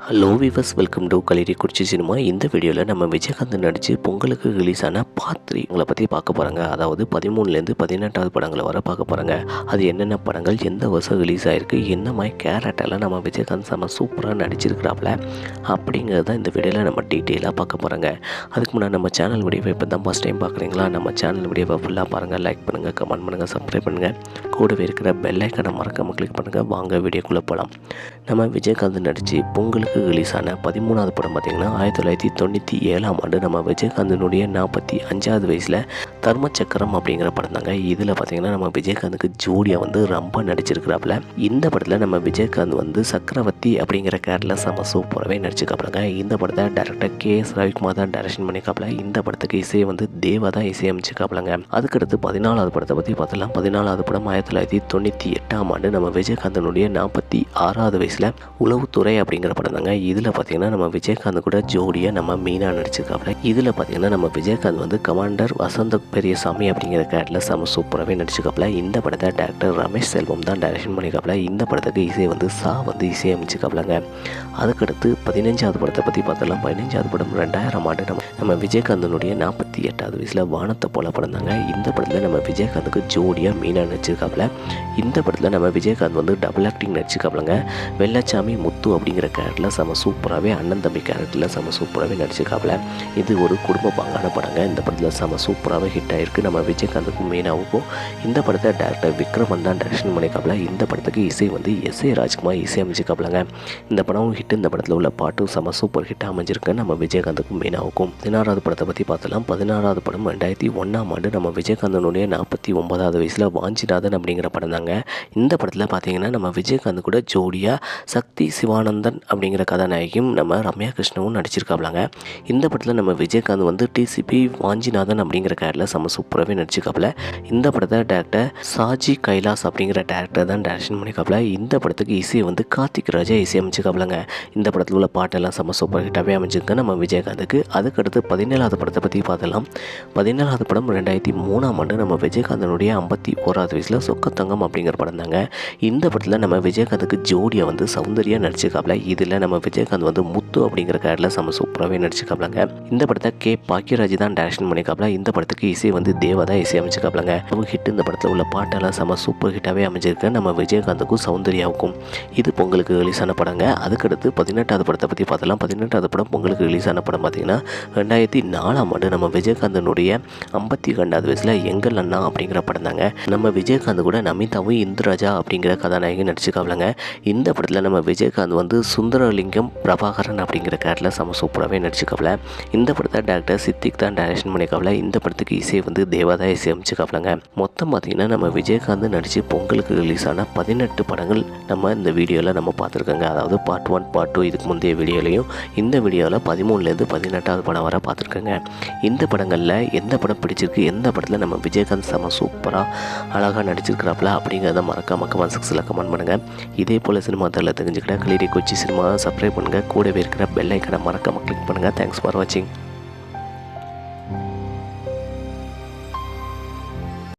Hello viewers welcome to Kaliri Kurichi cinema இந்த வீடியோவில் நம்ம விஜயகாந்த் நடித்து பொங்கலுக்கு ரிலீஸ் ஆன பாத்ரி உங்களை பற்றி பார்க்க போகிறாங்க அதாவது பதிமூணுலேருந்து பதினெட்டாவது படங்களை வர பார்க்க போகிறாங்க அது என்னென்ன படங்கள் எந்த வருஷம் ரிலீஸ் ஆகிருக்கு என்ன மாதிரி கேரக்டரில் நம்ம விஜயகாந்த் செம்ம சூப்பராக நடிச்சிருக்கிறாப்புல தான் இந்த வீடியோவில் நம்ம டீட்டெயிலாக பார்க்க போகிறாங்க அதுக்கு முன்னாடி நம்ம சேனல் வீடியோவை இப்போ தான் ஃபஸ்ட் டைம் பார்க்குறீங்களா? நம்ம சேனல் வீடியோவை ஃபுல்லாக பாருங்கள் லைக் பண்ணுங்கள் கமெண்ட் பண்ணுங்கள் சப்ஸ்கிரைப் பண்ணுங்கள் கூடவே இருக்கிற பெல் ஐக்கனை மறக்காமல் கிளிக் பண்ணுங்கள் வாங்க வீடியோக்குள்ளே போகலாம் நம்ம விஜயகாந்த் நடித்து பொங்கலுக்கு ரிலீஸ் ஆன பதிமூணாவது படம் பார்த்திங்கன்னா ஆயிரத்தி தொள்ளாயிரத்தி தொண்ணூற்றி ஏழாம் ஆண்டு நம்ம விஜயகாந்தினுடைய நாற்பத்தி அஞ்சாவது வயசில் தர்மச்சக்கரம் அப்படிங்கிற படம் தாங்க. இதில் பார்த்திங்கன்னா நம்ம விஜயகாந்துக்கு ஜோடியாக வந்து ரொம்ப நடிச்சிருக்கிறாப்புல. இந்த படத்தில் நம்ம விஜயகாந்த் வந்து சக்கரவர்த்தி அப்படிங்கிற கேரளில் செம சூப்பராகவே நடிச்சிருக்காப்புலங்க. இந்த படத்தை டேரக்டர் கே எஸ் ரவிக்குமார் தான் டைரக்ஷன் பண்ணியிருக்காப்புல இந்த படத்துக்கு இசையை வந்து தேவா தான் இசையமைச்சிருக்காப்புலங்க அதுக்கடுத்து பதினாலாவது படத்தை பற்றி பார்த்தலாம் பதினாலாவது படம் ஆயிரத்தி தொள்ளாயிரத்தி தொண்ணூற்றி எட்டாம் ஆண்டு நம்ம விஜயகாந்தனுடைய நாற்பத்தி ஆறாவது வயசில் உளவுத்துறை அப்படிங்கிற படம் தாங்க இதில் பார்த்தீங்கன்னா நம்ம விஜயகாந்த் கூட ஜோடியாக நம்ம மீனாக நடிச்சிருக்காப்புல இதில் பார்த்தீங்கன்னா நம்ம விஜயகாந்த் வந்து கமாண்டர் வசந்த பெரியசாமி அப்படிங்கிற கேரட்டில் செம சூப்பராகவே நடிச்சிருக்காப்புல இந்த படத்தை டேரக்டர் ரமேஷ் செல்வம் தான் டைரக்ஷன் பண்ணியிருக்காப்புல இந்த படத்துக்கு இசை வந்து சா வந்து இசையமைச்சிருக்காப்புலங்க அதுக்கடுத்து பதினஞ்சாவது படத்தை பற்றி பார்த்தலாம் பதினஞ்சாவது படம் ரெண்டாயிரம் ஆண்டு நம்ம நம்ம விஜயகாந்தனுடைய நாற்பத்தி எட்டாவது வயசில் வானத்தை போல படம் தாங்க இந்த படத்தில் நம்ம விஜயகாந்துக்கு ஜோடியாக மீனாக நடிச்சிருக்காப்புல. இந்த படத்தில் நம்ம விஜயகாந்த் வந்து டபுள் ஆக்டிங் நடிச்சிருக்காப்புலங்க. வெள்ளச்சாமி முத்து அப்படிங்கிற கேரக்டரில் செம சூப்பராகவே அண்ணன் தம்பி கேரக்டரில் செம சூப்பராகவே நடிச்சிருக்காப்புல. இது ஒரு குடும்ப பாங்கான படங்க. இந்த படத்தில் செம சூப்பராகவே ஹிட் ஆகிருக்கு நம்ம விஜயகாந்துக்கும் மீனாவுக்கும் இந்த படத்தை டேரக்டர் விக்ரமன் தான் டேரக்ஷன் பண்ணியிருக்காப்புல இந்த படத்துக்கு இசை வந்து எஸ் ஏ ராஜ்குமார் இசை அமைச்சிருக்காப்புலங்க. இந்த படம் ஹிட் இந்த படத்தில் உள்ள பாட்டும் செம சூப்பர் ஹிட் அமைஞ்சிருக்கு நம்ம விஜயகாந்துக்கும் மீனாவுக்கும். பதினாறாவது படத்தை பற்றி பார்த்தலாம் பதினாறாவது படம் ரெண்டாயிரத்தி ஒன்றாம் ஆண்டு நம்ம விஜயகாந்தனுடைய நாற்பத்தி ஒன்பதாவது வயசில் வாஞ்சிநாதன் அப்படிங்கிற படம் தாங்க. இந்த படத்தில் பார்த்தீங்கன்னா நம்ம விஜயகாந்த் கூட ஜோடியாக சக்தி சிவானந்தன் அப்படிங்கிற கதாநாயகியும் நம்ம ரம்யா கிருஷ்ணவும் நடிச்சிருக்காப்லாங்க. இந்த படத்தில் நம்ம விஜயகாந்த் வந்து டிசிபி வாஞ்சிநாதன் அப்படிங்கிற கேரளில் செம்ம சூப்பராகவே நடிச்சிருக்காப்புல இந்த படத்தை டேரக்டர் சாஜி கைலாஸ் அப்படிங்கிற டேரக்டர் தான் டேரக்ஷன் பண்ணியிருக்காப்புல இந்த படத்துக்கு இசையை வந்து கார்த்திக் ராஜா இசையமைச்சிருக்காப்புலங்க இந்த படத்தில் உள்ள பாட்டெல்லாம் செம்ம சூப்பர் ஹிட்டாகவே அமைஞ்சிருக்கு நம்ம விஜயகாந்துக்கு. அதுக்கடுத்து பதினேழாவது படத்தை பற்றி பார்த்தலாம் பதினேழாவது படம் ரெண்டாயிரத்தி மூணாம் ஆண்டு நம்ம விஜயகாந்தனுடைய ஐம்பத்தி ஓராவது வயசில் சொக்கத்தங்கம் அப்படிங்கிற படம் தாங்க. இந்த படத்தில் நம்ம விஜயகாந்துக்கு ஜோடியை வந்து சௌந்தர்யா நடிச்சிருக்காப்ல. இதில் நம்ம விஜயகாந்த் வந்து முத்து அப்படிங்கிற கேரளில் செம சூப்பராகவே நடிச்சிருக்காப்லங்க. இந்த படத்தை கே. பாக்கியராஜ் தான் டேரக்ஷன் பண்ணியிருக்காப்ல இந்த படத்துக்கு இசை வந்து தேவா தான் இசை அமைச்சிருக்காப்லங்க. அவங்க ஹிட் இந்த படத்தில் உள்ள பாட்டெல்லாம் செம சூப்பர் ஹிட்டாகவே அமைஞ்சிருக்கு நம்ம விஜயகாந்துக்கும் சௌந்தர்யாவுக்கும். இது பொங்கலுக்கு ரிலீஸான ஆன படங்க. அதுக்கடுத்து பதினெட்டாவது படத்தை பற்றி பார்த்தலாம் பதினெட்டாவது படம் பொங்கலுக்கு ரிலீஸான ஆன படம் பார்த்தீங்கன்னா ரெண்டாயிரத்தி நாலாம் ஆண்டு நம்ம விஜயகாந்தனுடைய ஐம்பத்தி ரெண்டாவது வயசில் எங்கள் அண்ணா அப்படிங்கிற படம் தாங்க. நம்ம விஜயகாந்த் கூட நமிதாவும் இந்துராஜா அப்படிங்கிற கதாநாயகி நடிச்சுக்காவலங்க இந்த படத்தில் நம்ம விஜயகாந்த் வந்து சுந்தரலிங்கம் பிரபாகரன் அப்படிங்கிற கேரட்டில் செம சூப்பராகவே நடிச்சிருக்காப்ல. இந்த படத்தை டேரக்டர் சித்திக் தான் டைரக்ஷன் பண்ணிக்காவல இந்த படத்துக்கு இசை வந்து தேவாதா இசை அமைச்சுக்காவலங்க மொத்தம் பார்த்தீங்கன்னா நம்ம விஜயகாந்த் நடித்து பொங்கலுக்கு ரிலீஸ் ஆன பதினெட்டு படங்கள் நம்ம இந்த வீடியோவில் நம்ம பார்த்துருக்கோங்க. அதாவது பார்ட் ஒன் பார்ட் டூ இதுக்கு முந்தைய வீடியோலையும் இந்த வீடியோவில் பதிமூணுலேருந்து பதினெட்டாவது படம் வர பார்த்துருக்கோங்க. இந்த படங்களில் எந்த படம் பிடிச்சிருக்கு எந்த படத்தில் நம்ம விஜயகாந்த் செம சூப்பராக அழகாக நடிச்சிருக்கிறாப்புல அப்படிங்கிறத மறக்காம கமெண்ட் செக்ஸில் கமெண்ட் பண்ணுங்கள் இதே போல் சினிமா தரத்தில் தெரிஞ்சுக்கிட்ட கலீரி கொச்சி சினிமா சப்ஸ்கிரைப் பண்ணுங்கள் கூடவே இருக்கிற பெல் ஐக்கனை மறக்காம கிளிக் பண்ணுங்கள் தேங்க்ஸ் ஃபார் வாட்சிங்